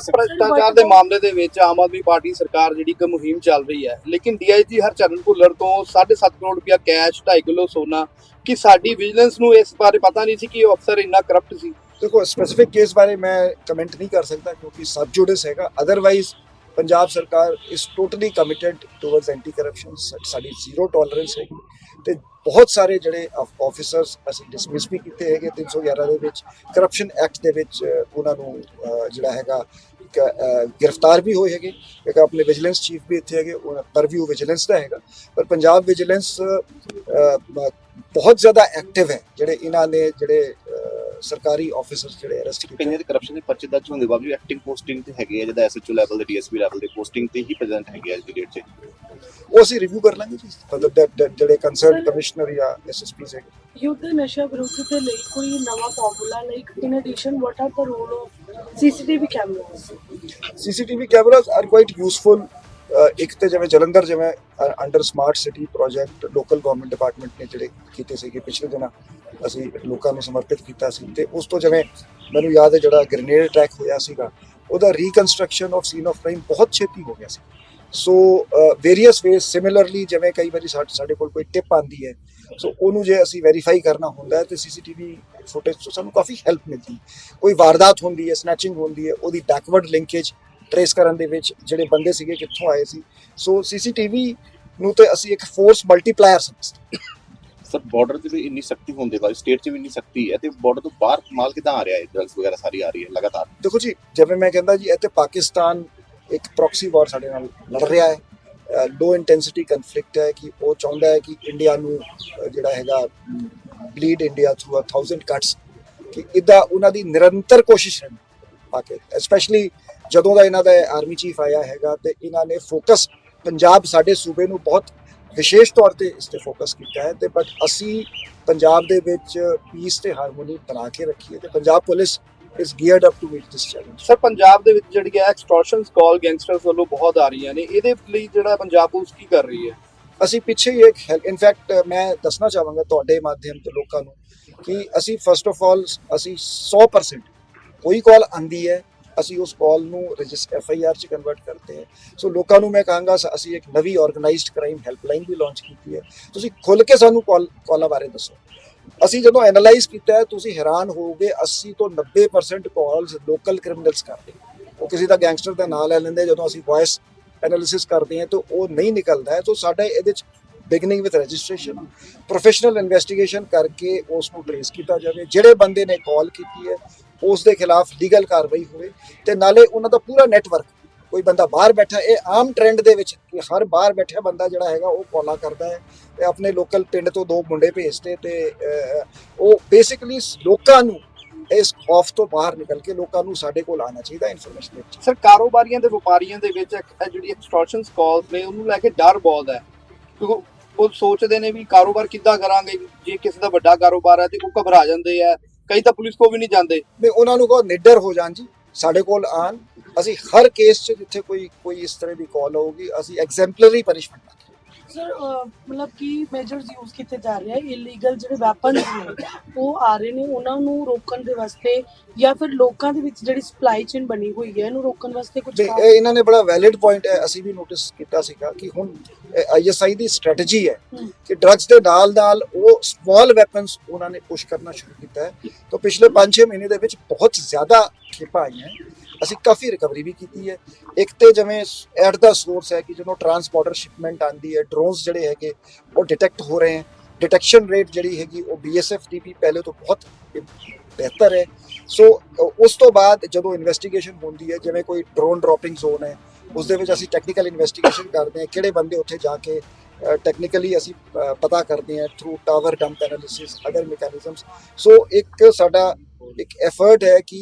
Sir ਭ੍ਰਸ਼ਟਾਚਾਰ ਦੇ ਮਾਮਲੇ ਦੇ ਵਿੱਚ ਆਮ ਆਦਮੀ ਪਾਰਟੀ ਸਰਕਾਰ ਜਿਹੜੀ ਇੱਕ ਮੁਹਿੰਮ ਚੱਲ ਰਹੀ ਹੈ। ਲੇਕਿਨ ਡੀਆਈਜੀ ਹਰਚਰਨ ਭੁੱਲਰ ਤੋਂ 7.5 ਕਰੋੜ ਰੁਪਇਆ ਕੈਸ਼ 2.5 ਕਿਲੋ ਸੋਨਾ ਕਿ ਸਾਡੀ ਵਿਜੀਲੈਂਸ ਨੂੰ ਇਸ ਬਾਰੇ ਪਤਾ ਨਹੀਂ ਸੀ ਕਿ ਉਹ ਅਫਸਰ ਇੰਨਾ ਕਰਪਟ ਸੀ। ਦੇਖੋ ਸਪੈਸੀਫਿਕ ਕੇਸ ਬਾਰੇ ਮੈਂ ਕਮੈਂਟ ਨਹੀਂ ਕਰ ਸਕਦਾ ਕਿਉਂਕਿ ਸਬ ਜੁਡਿਸ ਹੈਗਾ ਅਦਰਵਾਈਜ਼ ਪੰਜਾਬ ਸਰਕਾਰ is totally committed towards anti corruption ਸਾਡੀ ਜ਼ੀਰੋ ਟੋਲਰੈਂਸ ਹੈਗੀ। ਤੇ ਬਹੁਤ ਸਾਰੇ ਜਿਹੜੇ ਆਫੀਸਰਸ ਅਸੀਂ ਡਿਸਮਿਸ ਵੀ ਕੀਤੇ ਹੈਗੇ 311 ਦੇ ਵਿੱਚ। ਕਰਪਸ਼ਨ ਐਕਟ ਦੇ ਵਿੱਚ ਉਹਨਾਂ ਨੂੰ ਜਿਹੜਾ ਹੈਗਾ ਇੱਕ, ਗ੍ਰਿਫਤਾਰ ਵੀ ਹੋਏ ਹੈਗੇ। ਇੱਕ ਆਪਣੇ ਵਿਜੀਲੈਂਸ ਚੀਫ ਵੀ ਇੱਥੇ ਹੈਗੇ ਉਹਨਾਂ ਪਰਵਿਊ ਵਿਜੀਲੈਂਸ ਦਾ ਹੈਗਾ। ਪਰ ਪੰਜਾਬ ਵਿਜੀਲੈਂਸ ਬਹੁਤ ਜ਼ਿਆਦਾ ਐਕਟਿਵ ਹੈ। ਜਿਹੜੇ ਇਹਨਾਂ ਨੇ ਜਿਹੜੇ ਸਰਕਾਰੀ ਆਫੀਸਰਸ ਜਿਹੜੇ ਅਰੈਸਟ ਕੀਤੇ ਕਈਆਂ ਦੇ ਕਰਪਸ਼ਨ ਦੇ ਪਰਚੇ ਦਰਜ ਹੋਣ ਦੇ ਬਾਵਜੂਦ ਐਕਟਿੰਗ ਪੋਸਟਿੰਗ ਤੇ ਹੈਗੇ ਆ ਜਿਹਦਾ ਐਸਐਚਓ ਲੈਵਲ ਦੇ ਡੀਐਸਪੀ ਲੈਵਲ ਦੇ ਪੋਸਟਿੰਗ ਤੇ ਹੀ ਪ੍ਰੈਜ਼ੈਂਟ ਹੈਗੇ ਅੱਜ ਦੀ ਡੇਟ 'ਚ। ਉਹ ਅਸੀਂ ਰਿਵਿਊ ਕਰ ਲਾਂਗੇ ਜੀ ਮਤਲਬ ਜਿਹੜੇ ਕੰਸਰਨ ਕਮਿਸ਼ਨਰ ਜਾਂ ਐਸਐਸਪੀਸ ਹੈਗੇ ਯੁੱਧ ਨਸ਼ਾ ਵਿਰੁੱਧ ਦੇ ਲਈ ਕੋਈ ਨਵਾਂ formula like in addition what are the role of CCTV cameras CCTV cameras are quite useful ਇੱਕ ਤੇ ਜਿਵੇਂ ਜਲੰਧਰ ਜਿਵੇਂ under smart city project local government department ਨੇ ਜਿਹੜੇ ਕੀਤੇ ਸੀਗੇ ਪਿਛਲੇ ਦਿਨਾਂ, ਅਸੀਂ ਲੋਕਾਂ ਨੂੰ ਸਮਰਪਿਤ ਕੀਤਾ ਸੀ ਤੇ ਉਸ ਤੋਂ ਜਿਵੇਂ ਮੈਨੂੰ ਯਾਦ ਹੈ ਜਿਹੜਾ ਗ੍ਰੇਨੇਡ ਅਟੈਕ ਹੋਇਆ ਸੀਗਾ, ਉਹਦਾ reconstruction of scene of crime ਬਹੁਤ ਛੇਤੀ ਹੋ ਗਿਆ ਸੀ। ਸੋ ਵੇਰੀਅਸ ਵੇਸ ਸਿਮਿਲਰਲੀ ਜਿਵੇਂ ਕਈ ਵਾਰੀ ਸਾ- ਸਾਡੇ ਕੋਲ ਕੋਈ ਟਿਪ ਆਂਦੀ ਹੈ ਸੋ ਉਹਨੂੰ ਜੇ ਅਸੀਂ ਵੈਰੀਫਾਈ ਕਰਨਾ ਹੁੰਦਾ ਹੈ ਤੇ ਸੀਸੀਟੀਵੀ ਫੁਟੇਜ ਤੋਂ ਸਾਨੂੰ ਕਾਫੀ ਹੈਲਪ ਮਿਲਦੀ ਕੋਈ ਵਾਰਦਾਤ ਹੁੰਦੀ ਹੈ ਸਨੈਚਿੰਗ ਹੁੰਦੀ ਹੈ, ਉਹਦੀ ਬੈਕਵਰਡ ਲਿੰਕੇਜ ਟਰੇਸ ਕਰਨ ਦੇ ਵਿੱਚ ਜਿਹੜੇ ਬੰਦੇ ਸੀਗੇ ਕਿੱਥੋਂ ਆਏ ਸੀ। ਸੋ ਸੀਸੀਟੀਵੀ ਨੂੰ ਤੇ ਅਸੀਂ ਇੱਕ ਫੋਰਸ ਮਲਟੀਪਲਾਇਰ ਸਮਝਦੇ ਸਰ ਬਾਰਡਰ ਤੇ ਵੀ ਇੰਨੀ ਸਖਤੀ ਹੋਣ ਦੇ ਸਟੇਟ 'ਚ ਵੀ ਇੰਨੀ ਸਖਤੀ ਹੈ ਤੇ ਬਾਰਡਰ ਤੋਂ ਬਾਹਰ ਮਾਲ ਕਿਦਾਂ ਆ ਰਿਹਾ ਹੈ? ਡਰੱਗਸ ਵਗੈਰਾ ਸਾਰੀ ਆ ਰਹੀ ਹੈ ਲਗਾਤਾਰ। ਦੇਖੋ ਜੀ ਜਿਵੇਂ ਮੈਂ ਕਹਿੰਦਾ ਜੀ ਇੱਥੇ ਪਾਕਿਸਤਾਨ ਇੱਕ ਪ੍ਰੋਕਸੀ ਵਾਰ ਸਾਡੇ ਨਾਲ ਲੜ ਰਿਹਾ ਹੈ। ਲੋ ਇੰਟੈਂਸਿਟੀ ਕਨਫਲਿਕਟ ਹੈ ਕਿ ਉਹ ਚਾਹੁੰਦਾ ਹੈ ਕਿ ਇੰਡੀਆ ਨੂੰ ਜਿਹੜਾ ਹੈਗਾ bleed India through a 1000 cuts ਕਿ ਇਦਾਂ ਉਹਨਾਂ ਦੀ ਨਿਰੰਤਰ ਕੋਸ਼ਿਸ਼ ਹੈ ਪਾਕੇ ਸਪੈਸ਼ਲੀ ਜਦੋਂ ਦਾ ਇਹਨਾਂ ਦਾ ਆਰਮੀ ਚੀਫ ਆਇਆ ਹੈਗਾ ਤੇ ਇਹਨਾਂ ਨੇ ਫੋਕਸ ਪੰਜਾਬ ਸਾਡੇ ਸੂਬੇ ਨੂੰ ਬਹੁਤ ਵਿਸ਼ੇਸ਼ ਤੌਰ ਤੇ ਇਸ ਤੇ ਫੋਕਸ ਕੀਤਾ ਹੈ ਤੇ ਬਟ ਅਸੀਂ ਪੰਜਾਬ ਦੇ ਵਿੱਚ ਪੀਸ ਤੇ ਹਾਰਮੋਨੀ ਬਣਾ ਕੇ ਰੱਖੀ ਹੈ ਤੇ Punjab police is geared up to meet this challenge sir Punjab ਦੇ ਵਿੱਚ ਜਿਹੜੀ ਹੈ ਐਕਸਟੋਰਸ਼ਨਸ ਕਾਲ ਗੈਂਗਸਟਰਸ ਵੱਲੋਂ ਬਹੁਤ ਆ ਰਹੀਆਂ ਨੇ। ਇਹਦੇ ਲਈ ਜਿਹੜਾ ਪੰਜਾਬ ਪੁਲਿਸ ਕੀ ਕਰ ਰਹੀ ਹੈ? ਅਸੀਂ ਪਿੱਛੇ ਹੀ ਇੱਕ ਇਨਫੈਕਟ ਮੈਂ ਦੱਸਣਾ ਚਾਹਾਂਗਾ ਤੁਹਾਡੇ ਮਾਧਿਅਮ ਤੋਂ ਲੋਕਾਂ ਨੂੰ ਕਿ ਅਸੀਂ ਫਸਟ ਆਫ ਆਲ ਅਸੀਂ 100% ਕੋਈ ਕਾਲ ਆਂਦੀ ਹੈ ਅਸੀਂ ਉਸ ਕਾਲ ਨੂੰ ਰਜਿਸਟਰ ਐਫ ਆਈ ਆਰ ਚ ਕਨਵਰਟ ਕਰਦੇ ਹਾਂ। ਸੋ ਲੋਕਾਂ ਨੂੰ ਮੈਂ ਕਹਾਂਗਾ ਅਸੀਂ ਇੱਕ ਨਵੀਂ ਆਰਗੇਨਾਈਜ਼ਡ ਕ੍ਰਾਈਮ ਹੈਲਪਲਾਈਨ ਵੀ ਲਾਂਚ ਕੀਤੀ ਹੈ। ਤੁਸੀਂ ਖੁੱਲ ਕੇ ਸਾਨੂੰ ਕਾਲ, ਕਾਲਾਂ ਬਾਰੇ ਦੱਸੋ। ਅਸੀਂ ਜਦੋਂ ਐਨਾਲਾਈਜ਼ ਕੀਤਾ, ਤੁਸੀਂ ਹੈਰਾਨ ਹੋਵੋਗੇ 80 ਤੋਂ 90% ਕਾਲਸ ਲੋਕਲ ਕ੍ਰਿਮੀਨਲਸ ਕਰਦੇ ਉਹ ਕਿਸੇ ਦਾ ਗੈਂਗਸਟਰ ਦਾ ਨਾਂ ਲੈ ਲੈਂਦੇ ਜਦੋਂ ਅਸੀਂ ਵੌਇਸ ਐਨਾਲਿਸਿਸ ਕਰਦੇ ਹਾਂ, ਤਾਂ ਉਹ ਨਹੀਂ ਨਿਕਲਦਾ ਸੋ ਤਾਂ ਸਾਡਾ ਇਹਦੇ ਚ beginning with registration professional investigation ਕਰਕੇ ਉਸ ਨੂੰ ਟ੍ਰੇਸ ਕੀਤਾ ਜਾਵੇ। ਜਿਹੜੇ ਬੰਦੇ ਨੇ ਕਾਲ ਕੀਤੀ ਹੈ ਉਸ ਦੇ ਖਿਲਾਫ ਲੀਗਲ ਕਾਰਵਾਈ ਹੋਵੇ ਤੇ ਨਾਲੇ ਉਹਨਾਂ ਦਾ ਪੂਰਾ ਨੈਟਵਰਕ, ਕੋਈ ਬੰਦਾ ਬਾਹਰ ਬੈਠਾ, ਇਹ ਆਮ ਟ੍ਰੈਂਡ ਦੇ ਵਿੱਚ ਕਿ ਹਰ ਬਾਹਰ ਬੈਠਾ ਬੰਦਾ ਜਿਹੜਾ ਹੈਗਾ ਉਹ ਕਾਲਾਂ ਕਰਦਾ ਹੈ ਤੇ ਆਪਣੇ ਲੋਕਲ ਪਿੰਡ ਤੋਂ ਦੋ ਮੁੰਡੇ ਭੇਜਦੇ ਤੇ ਉਹ ਬੇਸਿਕਲੀ ਲੋਕਾਂ ਨੂੰ ਇਸ ਖੌਫ ਤੋਂ ਬਾਹਰ ਨਿਕਲ ਕੇ ਲੋਕਾਂ ਨੂੰ ਸਾਡੇ ਕੋਲ ਆਉਣਾ ਚਾਹੀਦਾ ਇਨਫੋਰਮੇਸ਼ਨ ਦੇ ਵਿੱਚ ਸਰ, ਕਾਰੋਬਾਰੀਆਂ ਤੇ ਵਪਾਰੀਆਂ ਦੇ ਵਿੱਚ ਜਿਹੜੀ ਐਕਸਟੋਰਸ਼ਨਸ ਕਾਲਸ ਨੇ, ਉਹਨੂੰ ਲੈ ਕੇ ਡਰ ਬਹੁਤ ਹੈ। ਕਿਉਂਕਿ ਉਹ ਸੋਚਦੇ ਨੇ ਵੀ ਕਾਰੋਬਾਰ ਕਿੱਦਾਂ ਕਰਾਂਗੇ, ਜੇ ਕਿਸੇ ਦਾ ਵੱਡਾ ਕਾਰੋਬਾਰ ਹੈ ਤੇ ਉਹ ਘਬਰਾ ਜਾਂਦੇ ਆ। ਕਈ ਤਾਂ ਪੁਲਿਸ ਕੋ ਵੀ ਨਹੀਂ ਜਾਂਦੇ। ਨੇ ਉਹਨਾਂ ਨੂੰ ਕਹੋ ਨਿਡਰ ਹੋ ਜਾਣ ਜੀ, ਸਾਡੇ ਕੋਲ ਆਣ। ਅਸੀਂ ਹਰ ਕੇਸ 'ਚ ਜਿੱਥੇ ਕੋਈ ਕੋਈ ਇਸ ਤਰ੍ਹਾਂ ਦੀ ਕਾਲ ਆਊਗੀ ਅਸੀਂ ਐਗਜ਼ੈਂਪਲਰੀ ਪਨਿਸ਼ਮੈਂਟ ਸਰ ਮਤਲਬ ਕੀ ਮੇਜਰਸ ਯੂਜ਼ ਕੀਤੇ ਜਾ ਰਹੇ ਆ ਇਲੀਗਲ ਜਿਹੜੇ ਵੈਪਨਸ ਨੇ ਉਹ ਆ ਰਹੇ ਨੇ ਉਹਨਾਂ ਨੂੰ ਰੋਕਣ ਦੇ ਵਾਸਤੇ ਜਾਂ ਫਿਰ ਲੋਕਾਂ ਦੇ ਵਿੱਚ ਜਿਹੜੀ ਸਪਲਾਈ ਚੇਨ ਬਣੀ ਹੋਈ ਹੈ ਇਹਨੂੰ ਰੋਕਣ ਵਾਸਤੇ ਕੁਝ ਇਹ ਇਹਨਾਂ ਨੇ ਬੜਾ ਵੈਲਿਡ ਪੁਆਇੰਟ ਹੈ ਅਸੀਂ ਵੀ ਨੋਟਿਸ ਕੀਤਾ ਸੀਗਾ ਕਿ ਹੁਣ ਆਈਐਸਆਈ ਦੀ ਸਟ੍ਰੈਟਜੀ ਹੈ। ਕਿ ਡਰੱਗਸ ਦੇ ਨਾਲ ਨਾਲ ਉਹ ਸਮਾਲ ਵੈਪਨਸ ਉਹਨਾਂ ਨੇ ਪੁਸ਼ ਕਰਨਾ ਸ਼ੁਰੂ ਕੀਤਾ ਹੈ ਤਾਂ ਪਿਛਲੇ 5-6 ਮਹੀਨੇ ਦੇ ਵਿੱਚ ਬਹੁਤ ਜ਼ਿਆਦਾ ਖੇਪਾਂ ਆਈਆਂ ਅਸੀਂ ਕਾਫੀ ਰਿਕਵਰੀ ਵੀ ਕੀਤੀ ਹੈ। ਇੱਕ ਤੇ ਜਿਵੇਂ ਐਟ ਦਾ ਸੋਰਸ ਹੈ ਕਿ ਜਦੋਂ ਟਰਾਂਸਪੋਰਟਰ ਸ਼ਿਪਮੈਂਟ ਆਂਦੀ ਹੈ ਡਰੋਨਸ ਜਿਹੜੇ ਹੈਗੇ ਉਹ ਡਿਟੈਕਟ ਹੋ ਰਹੇ ਹਨ ਡਿਟੈਕਸ਼ਨ ਰੇਟ ਜਿਹੜੀ ਹੈਗੀ ਉਹ ਬੀਐਸਐਫ ਦੀ ਵੀ ਪਹਿਲੇ ਤੋਂ ਬਹੁਤ ਬਿਹਤਰ ਹੈ। ਸੋ ਅ, ਉਸ ਤੋਂ ਬਾਅਦ ਜਦੋਂ ਇਨਵੈਸਟੀਗੇਸ਼ਨ ਹੁੰਦੀ ਹੈ ਜਿਵੇਂ ਕੋਈ ਡਰੋਨ ਡ੍ਰੌਪਿੰਗ ਜ਼ੋਨ ਹੈ ਉਸ ਦੇ ਵਿੱਚ ਅਸੀਂ ਟੈਕਨੀਕਲ ਇਨਵੈਸਟੀਗੇਸ਼ਨ ਕਰਦੇ ਹਾਂ ਕਿਹੜੇ ਬੰਦੇ ਉੱਥੇ ਜਾ ਕੇ ਟੈਕਨੀਕਲੀ ਅਸੀਂ ਅ, ਪਤਾ ਕਰਦੇ ਹਾਂ through tower dump analysis other mechanisms so ਇੱਕ ਸਾਡਾ ਇੱਕ ਐਫਰਟ ਹੈ ਕਿ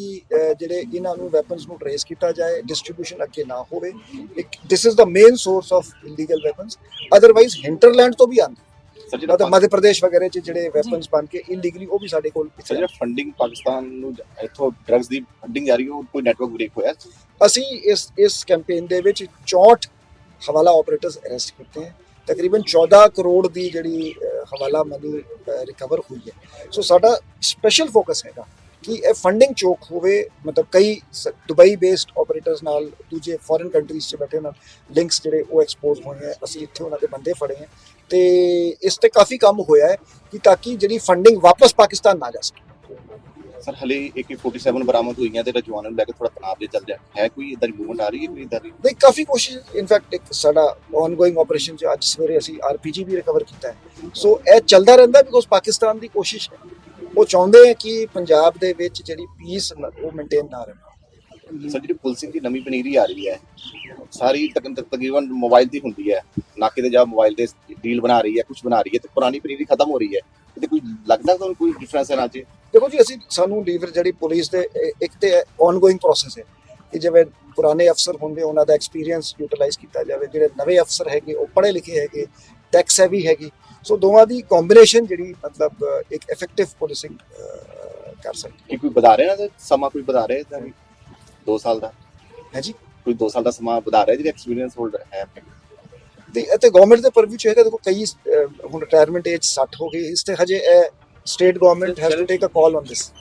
ਜਿਹੜੇ ਇਹਨਾਂ ਨੂੰ ਵੈਪਨਸ ਨੂੰ ਟ੍ਰੇਸ ਕੀਤਾ ਜਾਏ ਡਿਸਟ੍ਰੀਬਿਊਸ਼ਨ ਅੱਗੇ ਨਾ ਹੋਵੇ। ਇੱਕ this is the main source of illegal weapons otherwise hinterland ਤੋਂ ਵੀ ਆਉਂਦੇ। ਸਰ ਜਿਹੜਾ ਮੱਧ ਪ੍ਰਦੇਸ਼ ਵਗੈਰੇ ਚ ਜਿਹੜੇ ਵੈਪਨਸ ਬਣ ਕੇ ਇਲੀਗਲੀ ਉਹ ਵੀ ਸਾਡੇ ਕੋਲ ਸਰ ਜਿਹੜਾ ਫੰਡਿੰਗ ਪਾਕਿਸਤਾਨ ਨੂੰ ਇੱਥੋਂ ਡਰੱਗਸ ਦੀ ਫੰਡਿੰਗ ਜਾ ਰਹੀ ਹੈ ਉਹ ਕੋਈ ਨੈਟਵਰਕ ਬ੍ਰੇਕ ਹੋਇਆ? ਅਸੀਂ ਇਸ ਇਸ ਕੈਂਪੇਨ ਦੇ ਵਿੱਚ 64 ਹਵਾਲਾ ਆਪਰੇਟਰਸ ਅਰੈਸਟ ਕੀਤੇ ਹੈ। ਤਕਰੀਬਨ 14 ਕਰੋੜ ਦੀ ਜਿਹੜੀ ਹਵਾਲਾ ਮਨੀ ਰਿਕਵਰ ਹੋਈ ਹੈ। ਸੋ ਸਾਡਾ ਸਪੈਸ਼ਲ ਫੋਕਸ ਹੈਗਾ। ਕਿ ਇਹ ਫੰਡਿੰਗ ਚੋਕ ਹੋਵੇ ਮਤਲਬ ਕਈ ਦੁਬਈ ਬੇਸਡ ਆਪਰੇਟਰਸ ਨਾਲ ਦੂਜੇ ਫੋਰਨ ਕੰਟਰੀਜ਼ 'ਚ ਬੈਠੇ ਨਾਲ ਲਿੰਕਸ ਜਿਹੜੇ ਉਹ ਐਕਸਪੋਜ਼ ਹੋਏ ਹੈ ਅਸੀਂ ਇੱਥੇ ਉਹਨਾਂ ਦੇ ਬੰਦੇ ਫੜੇ ਹੈ। ਤੇ ਇਸ ਤੇ ਕਾਫੀ ਕੰਮ ਹੋਇਆ ਹੈ ਕਿ ਤਾਂ ਕਿ ਜਿਹੜੀ ਫੰਡਿੰਗ ਵਾਪਸ ਪਾਕਿਸਤਾਨ ਨਾ ਜਾ ਸਕੇ। ਸਰ ਹਲੇ AK47 ਬਰਾਮਦ ਹੋਈਆਂ ਤੇ ਰਜਵਾਨਾਂ ਨੂੰ ਲੈ ਕੇ ਥੋੜਾ ਤਣਾਅ ਜਿਹਾ ਚੱਲ ਰਿਹਾ। ਹੈ ਕੋਈ ਇਦਾਂ ਦੀ ਮੂਵਮੈਂਟ ਆ ਰਹੀ ਹੈ ਕੋਈ ਇਦਾਂ ਦੀ? ਨਹੀਂ ਕਾਫੀ ਕੋਸ਼ਿਸ਼ ਇਨਫੈਕਟ ਇੱਕ ਸਾਡਾ ਆਨਗੋਇੰਗ ਆਪਰੇਸ਼ਨ ਚ ਅੱਜ ਸਵੇਰੇ ਅਸੀਂ ਆਰਪੀਜੀ ਵੀ ਰਿਕਵਰ ਕੀਤਾ ਹੈ। ਸੋ ਇਹ ਚੱਲਦਾ ਰਹਿੰਦਾ ਬਿਕੋਜ਼ ਪਾਕਿਸਤਾਨ ਦੀ ਕੋਸ਼ਿਸ਼ ਹੈ। ਉਹ ਚਾਹੁੰਦੇ ਹੈ ਕਿ ਪੰਜਾਬ ਦੇ ਵਿੱਚ ਜਿਹੜੀ ਪੀਸ ਉਹ ਮੇਨਟੇਨ ਨਾ ਰਹੇ। ਸਰ ਜਿਹੜੀ ਪੁਲਿਸਿੰਗ ਦੀ ਨਵੀਂ ਪਨੀਰੀ ਆ ਰਹੀ ਹੈ ਸਾਰੀ ਤਕ- ਤਕ- ਤਕਰੀਬਨ ਮੋਬਾਈਲ ਦੀ ਹੁੰਦੀ ਹੈ। ਨਾਕੇ ਤੇ ਜਾ ਮੋਬਾਈਲ ਤੇ ਡੀਲ ਬਣਾ ਰਹੀ ਹੈ ਕੁਝ ਬਣਾ ਰਹੀ ਹੈ ਤੇ ਪੁਰਾਣੀ ਪਨੀਰੀ ਖਤਮ ਹੋ ਰਹੀ ਹੈ। ਤੇ ਕੋਈ ਲੱਗਦਾ ਤੁਹਾਨੂੰ ਕੋਈ ਡਿਫਰੈਂਸ ਹੈ ਨਾ ਚ? ਦੇਖੋ ਜੀ ਅਸੀਂ ਸਾਨੂੰ ਲੀਵਰ ਜਿਹੜੀ ਪੁਲਿਸ ਦੇ ਇੱਕ ਤੇ ਆਨਗੋਇੰਗ ਪ੍ਰੋਸੈਸ ਹੈ ਕਿ ਜਿਵੇਂ ਪੁਰਾਣੇ ਅਫਸਰ ਹੁੰਦੇ ਉਹਨਾਂ ਦਾ ਐਕਸਪੀਰੀਅੰਸ ਯੂਟਿਲਾਈਜ਼ ਕੀਤਾ ਜਾਵੇ। ਜਿਹੜੇ ਨਵੇਂ ਅਫਸਰ ਹੈਗੇ ਉਹ ਪੜ੍ਹੇ ਲਿਖੇ ਹੈਗੇ ਟੈਕਸ ਹੈਵੀ ਹੈਗੀ ਸੋ ਦੋਵਾਂ ਦੀ ਕੰਬੀਨੇਸ਼ਨ ਜਿਹੜੀ ਮਤਲਬ ਇੱਕ ਇਫੈਕਟਿਵ ਪੁਲਿਸਿੰਗ ਕਰ ਸਕਦੀ ਕਿ ਕੋਈ ਵਧਾ ਰਿਹਾ ਨਾ ਸਮਾਂ ਕੋਈ ਵਧਾ ਰਿਹਾ ਇਦਾਂ ਵੀ? 2 ਸਾਲ ਦਾ? ਹੈ ਜੀ। ਕੋਈ 2 ਸਾਲ ਦਾ ਸਮਾਂ ਵਧਾ ਰਿਹਾ ਜਿਹੜਾ ਐਕਸਪੀਰੀਅੰਸ ਹੋਲਡਰ ਹੈ? ਤੇ ਇਹ ਤੇ ਗਵਰਨਮੈਂਟ ਦੇ ਪਰਵਿਊ ਚ ਹੈਗਾ ਦੇਖੋ ਕਈ ਹੁਣ ਰਿਟਾਇਰਮੈਂਟ ਏਜ 60 ਹੋ ਗਈ ਇਸ ਤੇ ਹਜੇ state government has to take uh call on this